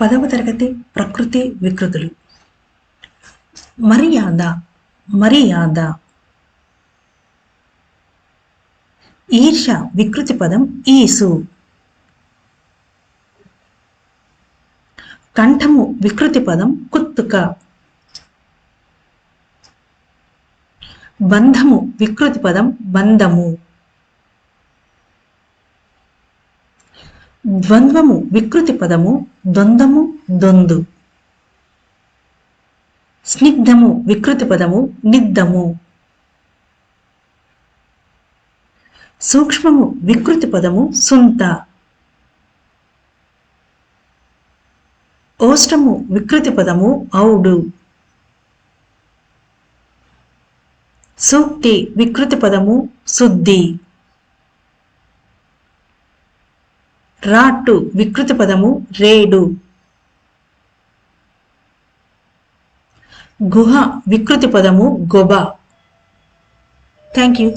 పదవ తరగతి ప్రకృతి వికృతులు. మర్యాద మర్యాద. ఈర్ష వికృతి పదం ఈసు. కంఠము వికృతి పదం కుత్తుక. బంధము వికృతి పదం బంధము. ద్వంద్వము వికృతి పదము ద్వంద్వము దొందు స్నిగ్ధము వికృతి పదము నిద్దము. సూక్ష్మము వికృతి పదము సుంత. ఓష్టము వికృతి పదము ఔడు. సూక్తి వికృతి పదము శుద్ధి రాట్టు వికృతి పదము రేడు. గుహ వికృతి పదము గొబ. Thank you